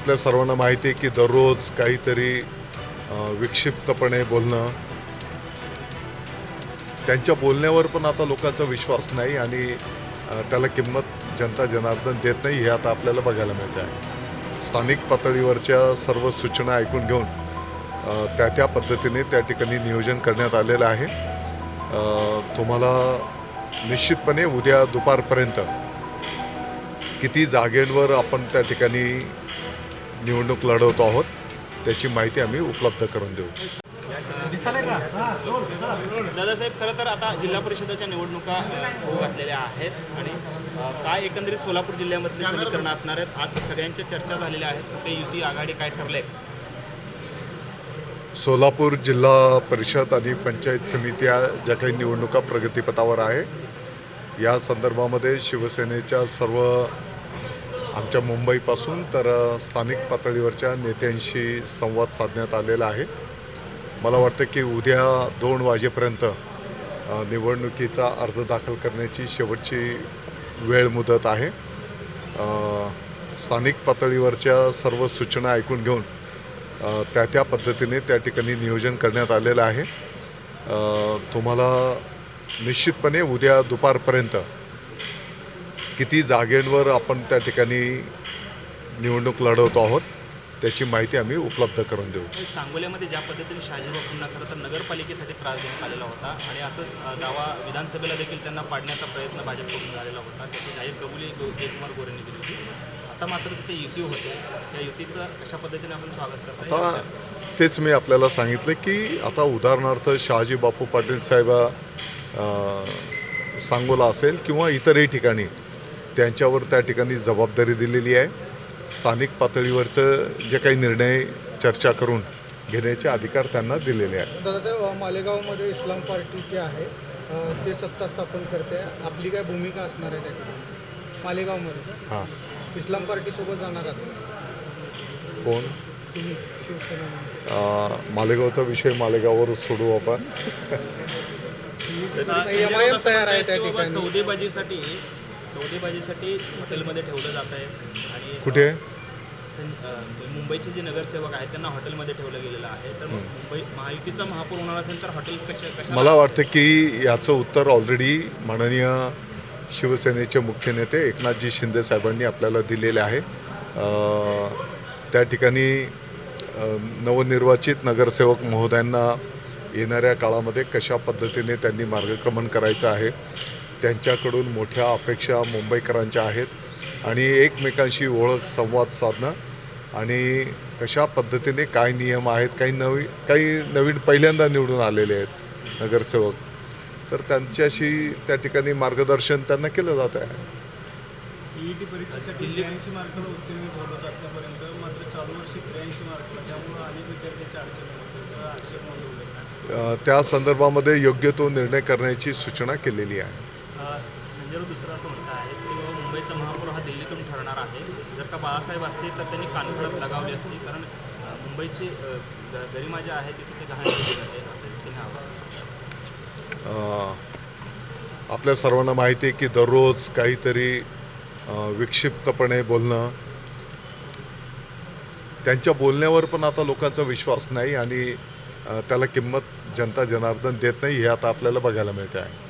आपल्या सर्वांना माहिती आहे की दररोज काहीतरी विक्षिप्तपणे बोलणं त्यांच्या बोलण्यावर पण आता लोकांचा विश्वास नाही आणि त्याला किंमत जनता जनार्दन देत नाही हे आता आपल्याला बघायला मिळतं आहे. स्थानिक पातळीवरच्या सर्व सूचना ऐकून घेऊन त्या त्या पद्धतीने त्या ठिकाणी नियोजन करण्यात आलेलं आहे. तुम्हाला निश्चितपणे उद्या दुपारपर्यंत किती जागेंवर आपण त्या ठिकाणी निवडणूक लढवतो आहोत. त्याची माहिती आम्ही उपलब्ध करून देऊ. दादासाहेब खरं तर आता जिल्हा परिषदेच्या निवडणुका होऊ घातलेल्या आहेत आणि काय एकंदरीत सोलापूर जिल्ह्यामधली समीकरणं असणार आहेत? आज सगळ्यांच्या चर्चा झालेल्या आहेत. ते युती आघाडी काय ठरले सोलापूर जिल्हा परिषद आणि पंचायत समित्या ज्या काही निवडणुका प्रगतीपथावर आहे या संदर्भामध्ये शिवसेनेच्या सर्व आमच्या मुंबईपासून तर स्थानिक पातळीवरच्या नेत्यांशी संवाद साधण्यात आलेला आहे. मला वाटतं की उद्या दोन वाजेपर्यंत निवडणुकीचा अर्ज दाखल करण्याची शेवटची वेळ मुदत आहे. स्थानिक पातळीवरच्या सर्व सूचना ऐकून घेऊन त्या त्या पद्धतीने त्या ठिकाणी नियोजन करण्यात आलेलं आहे. तुम्हाला निश्चितपणे उद्या दुपारपर्यंत किती जागेंवर आपण त्या ठिकाणी निवडणूक लढवतो आहोत त्याची माहिती आम्ही उपलब्ध करून देऊ. सांगोल्यामध्ये ज्या पद्धतीने शहाजी बापूंना खरं तर नगरपालिकेसाठी त्रास देण्यात आलेला होता आणि असंच अ, दावा विधानसभेला देखील त्यांना पाडण्याचा प्रयत्न भाजपकडून झालेला होता त्याची जाहीर कबुली जयकुमार गोरेंनी दिली होती. आता मात्र तिथे युती होते. त्या युतीचं कशा पद्धतीने आपण स्वागत करतो आता तेच मी आपल्याला सांगितलं की आता उदाहरणार्थ शहाजी बापू पाटील साहेब सांगोला असेल किंवा इतरही ठिकाणी त्यांच्यावर त्या ठिकाणी जबाबदारी दिलेली आहे. स्थानिक पातळीवरचं जे काही निर्णय चर्चा करून घेण्याचे अधिकार त्यांना दिलेले आहेत. मालेगावमध्ये इस्लाम पार्टी जी आहे ते सत्ता स्थापन करते. आपली काय भूमिका असणार आहे त्या ठिकाणी? मालेगावमध्ये? हां. इस्लाम पार्टीसोबत जाणार आहात? कोण? मालेगावचा विषय मालेगाववरच सोडू आपण. एम आय एम तयार आहे त्या ठिकाणी. सौदेबाजीसाठी सौदेबाजीसाठी हॉटेलमध्ये ठेवलं जात आहे. आणि कुठे? मुंबईचे जे नगरसेवक आहेत त्यांना हॉटेलमध्ये ठेवलं गेलेलं आहे. तर मुंबई महायुतीचा महापौर होणार असेल तर हॉटेल कशा मला वाटतं की याचं उत्तर ऑलरेडी माननीय शिवसेनेचे मुख्य नेते एकनाथजी शिंदे साहेबांनी आपल्याला दिलेले आहे. त्या ठिकाणी नवनिर्वाचित नगरसेवक महोदयांना येणाऱ्या काळामध्ये कशा पद्धतीने त्यांनी मार्गक्रमण करायचं आहे त्यांच्याकडून मोठ्या अपेक्षा मुंबईकरांच्या आहेत आणि एकमेकांशी ओळख संवाद साधणं आणि कशा पद्धतीने काय नियम आहेत काही नवी काही नवीन पहिल्यांदा निवडून आलेले आहेत नगरसेवक. तर त्यांच्याशी त्या ठिकाणी मार्गदर्शन त्यांना केलं जात आहे. त्या संदर्भामध्ये योग्य तो निर्णय करण्याची सूचना केलेली आहे. संजय राऊत दुसरं असं म्हणत आहे की मुंबईचा महापौर हा दिल्लीतून ठरणार आहे. जर का बाळासाहेब असते तर त्यांनी कानफडत लगावली असती. कारण मुंबईची गरिमा जी आहे ती तिथे गहाण केली जाते असं तिने आवाहन आपल्या सर्वांना माहिती आहे की दररोज काहीतरी विक्षिप्तपणे बोलणं त्यांच्या बोलण्यावर पण आता लोकांचा विश्वास नाही आणि त्याला किंमत जनता जनार्दन देत नाही हे आता आपल्याला बघायला मिळते आहे.